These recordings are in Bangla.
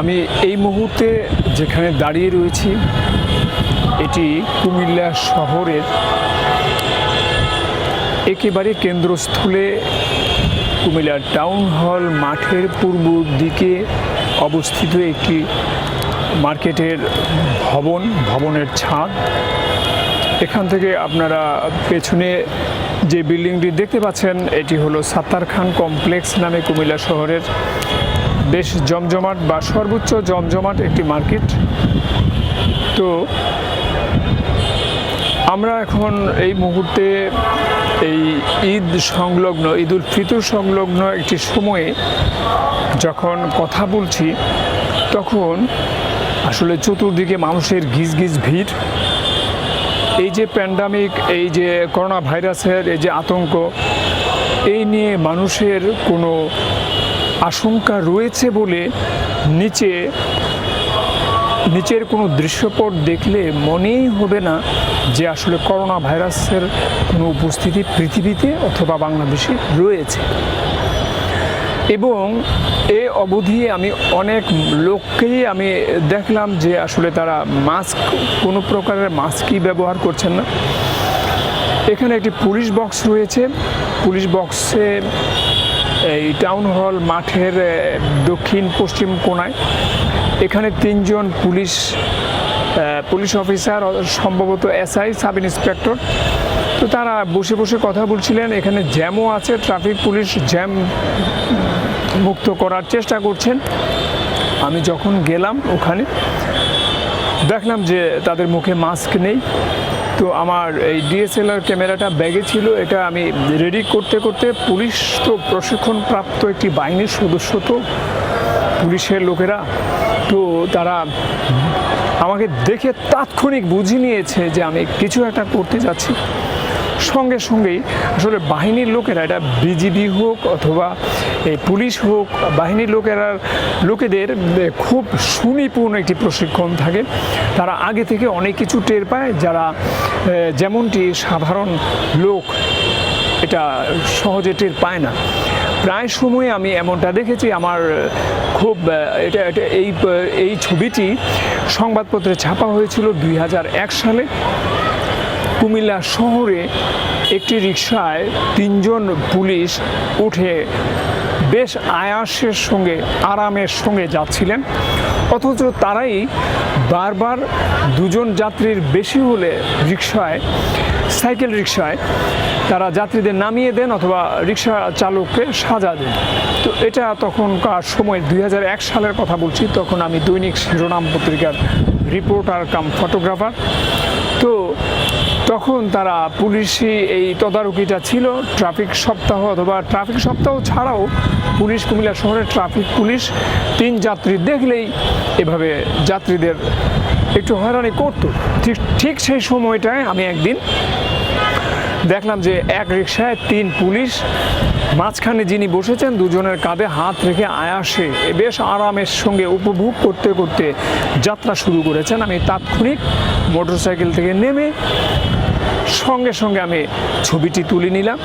আমি এই মুহূর্তে যেখানে দাঁড়িয়ে রয়েছি, এটি কুমিল্লা শহরের একেবারে কেন্দ্রস্থলে কুমিল্লার টাউন হল মাঠের পূর্ব দিকে অবস্থিত একটি মার্কেটের ভবন, ভবনের ছাদ। এখান থেকে আপনারা পেছনে যে বিল্ডিংটি দেখতে পাচ্ছেন, এটি হলো সাত্তার খান কমপ্লেক্স নামে কুমিল্লা শহরের বেশ জমজমাট বা সর্বোচ্চ জমজমাট একটি মার্কেট। তো আমরা এখন এই মুহূর্তে এই ঈদ সংলগ্ন, ঈদ উল ফিতর সংলগ্ন একটি সময়ে যখন কথা বলছি, তখন আসলে চতুর্দিকে মানুষের গিজ গিজ ভিড়। এই যে প্যান্ডামিক এই যে করোনা ভাইরাসের এই যে আতঙ্ক, এই নিয়ে মানুষের কোনো আশঙ্কা রয়েছে বলে নিচে, নিচের কোনো দৃশ্যপট দেখলে মনেই হবে না যে আসলে করোনা ভাইরাসের কোনো উপস্থিতি পৃথিবীতে অথবা বাংলাদেশে রয়েছে। এবং এ অবধি আমি অনেক লোককেই আমি দেখলাম যে আসলে তারা মাস্ক, কোনো প্রকারের মাস্কই ব্যবহার করছেন না। এখানে একটি পুলিশ বক্স রয়েছে। পুলিশ বক্সে এই টাউন হল মাঠের দক্ষিণ, পশ্চিম কোনায়। এখানে তিনজন পুলিশ পুলিশ অফিসার সম্ভবত এসআই, সাব ইন্সপেক্টর। তো তারা বসে বসে কথা বলছিলেন। এখানে জ্যামও আছে। ট্রাফিক পুলিশ জ্যাম মুক্ত করার চেষ্টা করছেন। আমি যখন গেলাম ওখানে, দেখলাম যে তাদের মুখে মাস্ক নেই। তো আমার এই ডিএসএলআর ক্যামেরাটা ব্যাগে ছিল, এটা আমি রেডি করতে করতে পুলিশ তো প্রশিক্ষণপ্রাপ্ত একটি বাহিনীর সদস্য তো, পুলিশের লোকেরা তো তারা আমাকে দেখে তাৎক্ষণিক বুঝে নিয়েছে যে আমি কিছু একটা করতে যাচ্ছি। সঙ্গে সঙ্গেই আসলে বাহিনীর লোকেরা, এটা বিজিবি হোক অথবা এই পুলিশ হোক, বাহিনীর লোকেরা, লোকেদের খুব সুনিপুণ একটি প্রশিক্ষণ থাকে। তারা আগে থেকে অনেক কিছু টের পায়, যারা যেমনটি সাধারণ লোক, এটা সহজে টের পায় না। প্রায় সময় আমি এমনটা দেখেছি, আমার খুব এটা এই এই ছবিটি সংবাদপত্রে ছাপা হয়েছিল দুই হাজার এক সালে। কুমিল্লা শহরে একটি রিকশায় তিনজন পুলিশ উঠে বেশ আয়াসের সঙ্গে, আরামের সঙ্গে যাচ্ছিলেন। অথচ তারাই বারবার দুজন যাত্রীর বেশি হলে রিক্সায় সাইকেল রিক্সায় তারা যাত্রীদের নামিয়ে দেন অথবা রিক্সা চালককে সাজা দেন। তো এটা তখনকার সময়, দুই হাজার এক সালের কথা বলছি, তখন আমি দৈনিক শিরোনাম পত্রিকার রিপোর্টার কাম ফটোগ্রাফার। তখন তারা পুলিশি এই তদারকিটা ছিল, ট্রাফিক সপ্তাহ অথবা ট্রাফিক সপ্তাহ ছাড়াও পুলিশ কুমিল্লা শহরের ট্রাফিক পুলিশ তিন যাত্রী দেখলেই এভাবে যাত্রীদের একটু হয়রানি করতো। ঠিক ঠিক সেই সময়টায় আমি একদিন দেখলাম যে এক রিক্সায় তিন পুলিশ, মাঝখানে যিনি বসেছেন দুজনের কাঁধে হাত রেখে আয়াসে বেশ আরামের সঙ্গে উপভোগ করতে করতে যাত্রা শুরু করেছেন। আমি তাৎক্ষণিক মোটরসাইকেল থেকে নেমে সঙ্গে সঙ্গে আমি ছবিটি তুলে নিলাম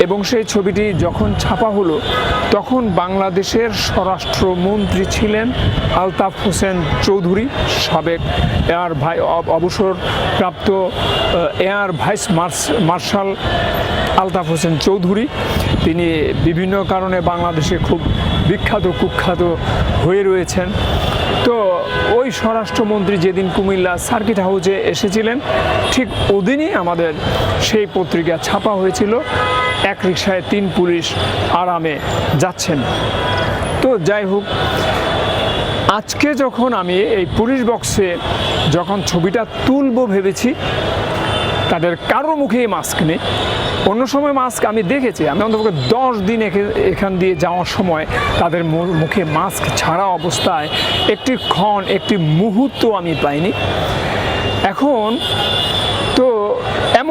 এবং সেই ছবিটি যখন ছাপা হলো, তখন বাংলাদেশের স্বরাষ্ট্রমন্ত্রী ছিলেন আলতাফ হোসেন চৌধুরী সাবেক এয়ার ভাই অব- অবসরপ্রাপ্ত air vice marshal Altaf Hossain Chowdhury. তিনি বিভিন্ন কারণে বাংলাদেশে খুব বিখ্যাত, কুখ্যাত হয়ে রয়েছেন। তো ওই স্বরাষ্ট্রমন্ত্রী যেদিন কুমিল্লা সার্কিট হাউসে এসেছিলেন, ঠিক ওদিনই আমাদের সেই পত্রিকা ছাপা হয়েছিল, এক রিক্সায় তিন পুলিশ আরামে যাচ্ছেন। তো যাই হোক, আজকে যখন আমি এই পুলিশ বক্সে যখন ছবিটা তুলব ভেবেছি তাদের কারও মুখে মাস্ক নেই। অন্য সময় মাস্ক আমি দেখেছি, আমি অন্তপক্ষে দশ দিন এখে- এখান দিয়ে যাওয়ার সময় তাদের মুখে মাস্ক ছাড়া অবস্থায় একটি ক্ষণ, একটি মুহূর্ত আমি পাইনি। এখন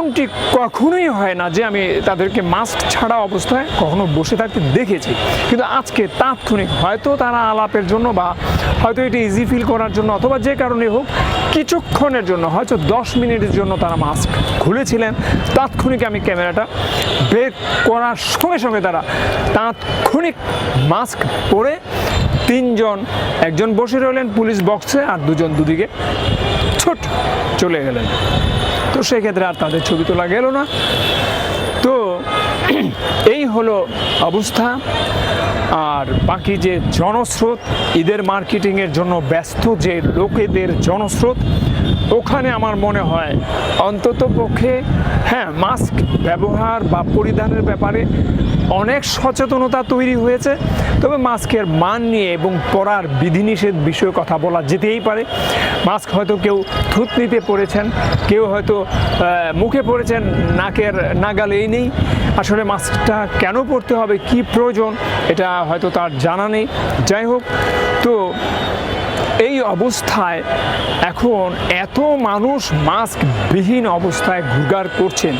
এমনটি কখনোই হয় না যে আমি তাদেরকে মাস্ক ছাড়া অবস্থায় কখনো বসে থাকতে দেখেছি। কিন্তু আজকে তাৎক্ষণিক হয়তো তারা আলাপের জন্য বা হয়তো এটি ইজি ফিল করার জন্য অথবা যে কারণে হোক কিছুক্ষণের জন্য, হয়তো দশ মিনিটের জন্য তারা মাস্ক খুলেছিলেন। তাৎক্ষণিক আমি ক্যামেরাটা বের করার সঙ্গে সঙ্গে তারা তাৎক্ষণিক মাস্ক পরে তিনজন, একজন বসে রইলেন পুলিশ বক্সে আর দুজন দুদিকে ছোট চলে গেলেন। তো সেক্ষেত্রে আর তাদের ছবি তোলা গেল না। তো এই হলো অবস্থা। আর বাকি যে জনস্রোত, ঈদের মার্কেটিংয়ের জন্য ব্যস্ত যে লোকেদের জনস্রোত ওখানে আমার মনে হয় অন্তত পক্ষে হ্যাঁ মাস্ক ব্যবহার বা পরিধানের ব্যাপারে অনেক সচেতনতা তৈরি হয়েছে। তবে মাস্কের মান নিয়ে এবং পরার বিধিনিষেধ বিষয়ে কথা বলা যেতেই পারে। মাস্ক হয়তো কেউ থুতনিতে পড়েছেন, কেউ হয়তো মুখে পড়েছেন, নাকের নাগালেই নেই। আসলে মাস্কটা কেন পড়তে হবে, কি প্রয়োজন, এটা হয়তো তার জানা নেই। যাই হোক, তো এই অবস্থায় এখন এত মানুষ মাস্কবিহীন অবস্থায় ঘুরঘার করছেন।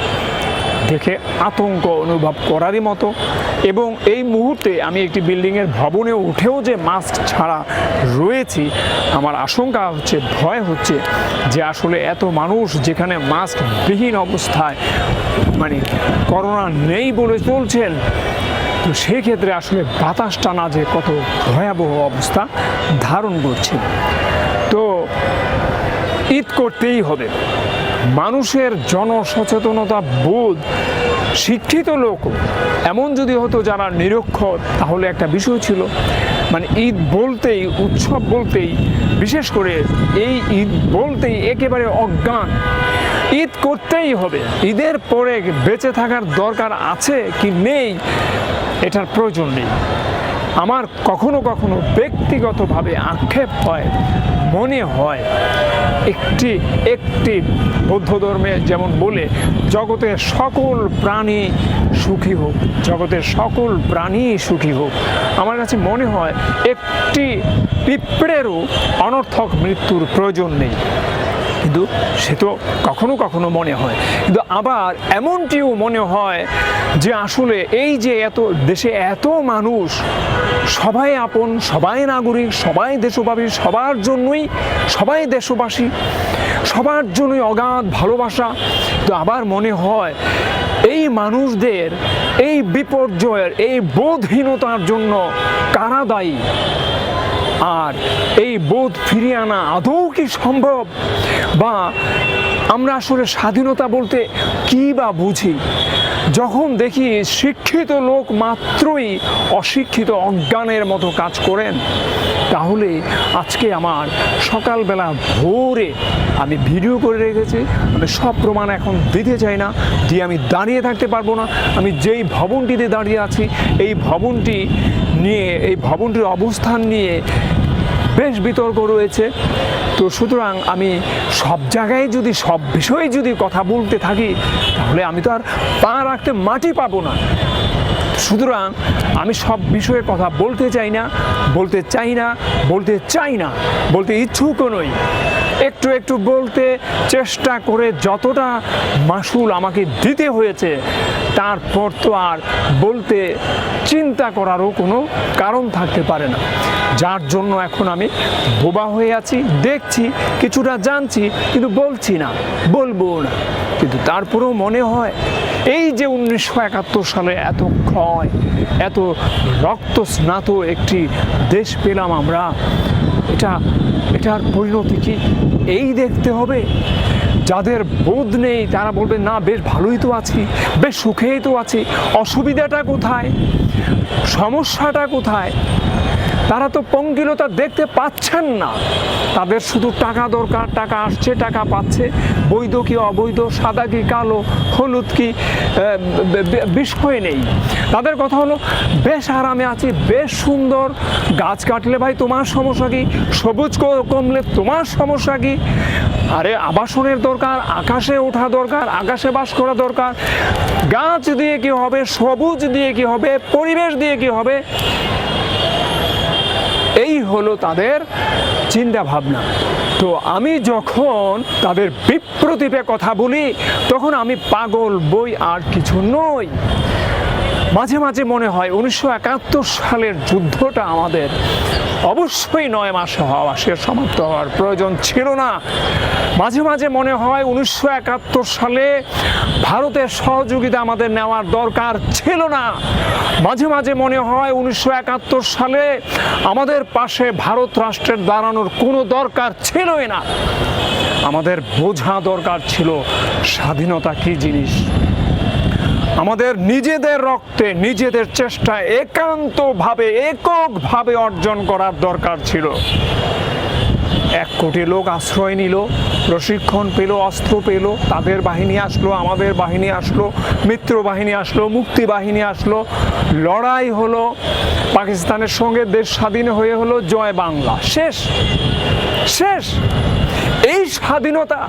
দেখে আতঙ্ক অনুভব করারই মতো। এবং এই মুহূর্তে আমি একটি বিল্ডিংয়ের ভবনে উঠেও যে মাস্ক ছাড়া রয়েছি, আমার আশঙ্কা হচ্ছে, ভয় হচ্ছে যে আসলে এত মানুষ যেখানে মাস্কবিহীন অবস্থায় মানে করোনা নেই বলে চলছেন তো সেক্ষেত্রে আসলে বাতাস টানা যে কত ভয়াবহ অবস্থা ধারণ করছে। তো ঈদ করতেই হবে। মানুষের জনসচেতনতা বোধ শিক্ষিত লোক। এমন যদি হতো যারা নিরক্ষর, তাহলে একটা বিষয় ছিল মানে ঈদ বলতেই, উৎসব বলতেই, বিশেষ করে এই ঈদ বলতেই একেবারে অজ্ঞান ঈদ করতেই হবে। ঈদের পরে বেঁচে থাকার দরকার আছে কি নেই, এটার প্রয়োজন নেই। আমার কখনো কখনো ব্যক্তিগতভাবে আক্ষেপ হয়, মনে হয়, একটি একটি বৌদ্ধ ধর্মে যেমন বলে, জগতের সকল প্রাণী সুখী হোক, জগতের সকল প্রাণী সুখী হোক। আমার কাছে মনে হয়, একটি পিঁপড়েরও অনর্থক মৃত্যুর প্রয়োজন নেই। কিন্তু সে তো কখনো কখনো মনে হয়। কিন্তু আবার এমনটিও মনে হয় যে আসলে এই যে এত দেশে এত মানুষ, সবাই আপন, সবাই নাগরিক, সবাই দেশবাসী সবার জন্যই, সবাই দেশবাসী, সবার জন্যই অগাধ ভালোবাসা। তো আবার মনে হয় এই মানুষদের, এই বিপর্যয়ের, এই বোধহীনতার জন্য কারা দায়ী? আর এই বোধ ফিরিয়ে আনা আদৌ কি সম্ভব? বা আমরা আসলে স্বাধীনতা বলতে কি বা বুঝি? যখন দেখি শিক্ষিত লোক মাত্রই অশিক্ষিত অজ্ঞানের মতো কাজ করেন, তাহলে আজকে আমার সকালবেলা ভোরে আমি ভিডিও করে রেখেছি। আমি সব প্রমাণ এখন দিতে চাই না, দিয়ে আমি দাঁড়িয়ে থাকতে পারব না। আমি যেই ভবনটিতে দাঁড়িয়ে আছি, এই ভবনটি নিয়ে, এই ভবনটির অবস্থান নিয়ে বেশ বিতর্ক রয়েছে। তো সুতরাং আমি সব জায়গায় যদি, সব বিষয়ে যদি কথা বলতে থাকি, তাহলে আমি তো আর পা রাখতে মাটি পাবো না। সুতরাং আমি সব বিষয়ে কথা বলতে চাই না, বলতে চাই না, বলতে চাই না, বলতে ইচ্ছুকও নই। একটু একটু বলতে চেষ্টা করে যতটা মাসুল আমাকে দিতে হয়েছে, তারপর তো আর বলতে চিন্তা করারও কোনো কারণ থাকতে পারে না। যার জন্য এখন আমি বোবা হয়ে আছি, দেখছি, কিছুটা জানছি, কিন্তু বলছি না বলব না। কিন্তু তারপরেও মনে হয় যে উনিশশো একাত্তর সালে এত ক্ষয়, এত রক্ত স্নাত একটি দেশ পেলাম আমরা, এটা, এটার পরিণতি কি এই দেখতে হবে? যাদের বোধ নেই তারা বলবে, না, বেশ ভালোই তো আছি, বেশ সুখেই তো আছি, অসুবিধাটা কোথায়? সমস্যাটা কোথায়? তারা তো পঙ্কিলতা দেখতে পাচ্ছেন না। তাদের শুধু টাকা দরকার টাকা আসছে টাকা পাচ্ছে। বৈধ কি অবৈধ সাদা কি কালো হলুদ কি আহ, বে- বে- বিষয় নেই। তাদের কথা হলো বেশ আরামে আছি বেশ সুন্দর। গাছ কাটলে ভাই তোমার সমস্যা কি? সবুজ কমলে তোমার সমস্যা কি? আরে আবাসনের দরকার আকাশে ওঠা দরকার আকাশে বাস করা দরকার। গাছ দিয়ে কি হবে সবুজ দিয়ে কি হবে পরিবেশ দিয়ে কি হবে? এই হলো তাদের চিন্তা ভাবনা। তো আমি যখন তাদের বিপ্রদীপে কথা বলি, তখন আমি পাগল বই আর কিছু নই। মাঝে মাঝে মনে হয় উনিশশো একাত্তর সালের যুদ্ধটা আমাদের অবশ্যই নয় মাসে হওয়া, সে সমাপ্ত হওয়ার প্রয়োজন ছিল না। মাঝে মাঝে মনে হয় উনিশশো একাত্তর সালে ভারতের সহযোগিতা আমাদের নেওয়ার দরকার ছিল না। মাঝে মাঝে মনে হয় উনিশশো একাত্তর সালে আমাদের পাশে ভারত রাষ্ট্রের দাঁড়ানোর কোনো দরকার ছিলই না। আমাদের বোঝা দরকার ছিল স্বাধীনতা কী জিনিস? আমাদের নিজেদের রক্তে, নিজেদের চেষ্টায় একান্তভাবে, এককভাবে অর্জন করার দরকার ছিল। এক কোটি লোক আশ্রয় নিল, প্রশিক্ষণ পেল, অস্ত্র পেল, তাদের বাহিনী আসলো, আমাদের বাহিনী আসলো, মিত্র বাহিনী আসলো, মুক্তি বাহিনী আসলো। লড়াই হলো, পাকিস্তানের সঙ্গে দেশ স্বাধীন হয়ে হলো, জয় বাংলা। শেষ শেষ। এই স্বাধীনতা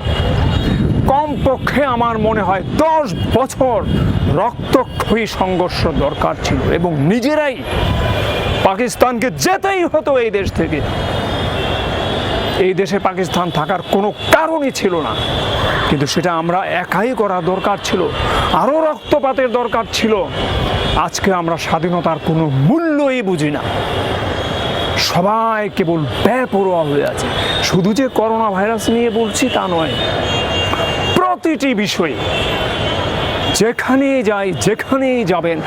কমপক্ষে আমার মনে হয় দশ বছর রক্তক্ষয়ী সংঘর্ষ দরকার ছিল এবং নিজেরাই পাকিস্তানকে যেতেই হতো এই দেশ থেকে। এই দেশে পাকিস্তান থাকার কোনো কারণই ছিল না, কিন্তু সেটা আমরা একাই করা দরকার ছিল, আরও রক্তপাতের দরকার ছিল। আজকে আমরা স্বাধীনতার কোনো মূল্যই বুঝি না। সবাই কেবল বেপরোয়া হয়ে আছে। শুধু যে করোনা ভাইরাস নিয়ে বলছি তা নয় প্রতিটি বিষয়ে যেখানেই যাই, যেখানেই যাবেন,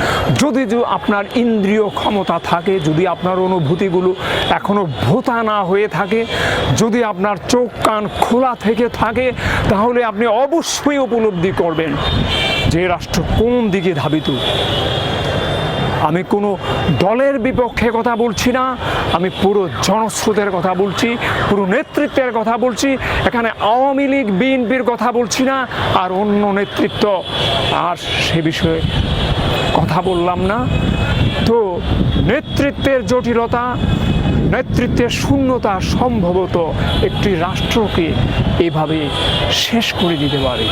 যদি আপনার ইন্দ্রিয় ক্ষমতা থাকে, যদি আপনার অনুভূতিগুলো এখনও ভোতা না হয়ে থাকে, যদি আপনার চোখ কান খোলা থেকে থাকে, তাহলে আপনি অবশ্যই উপলব্ধি করবেন যে রাষ্ট্র কোন দিকে ধাবিত। আমি কোনো দলের বিপক্ষে কথা বলছি না, আমি পুরো জনস্রোতের কথা বলছি, পুরো নেতৃত্বের কথা বলছি, এখানে আওয়ামী লীগ, বিএনপির কথা বলছি না, আর অন্য নেতৃত্ব, আর সে বিষয়ে কথা বললাম না। তো নেতৃত্বের জটিলতা, নেতৃত্বের শূন্যতা সম্ভবত একটি রাষ্ট্রকে এভাবে শেষ করে দিতে পারে।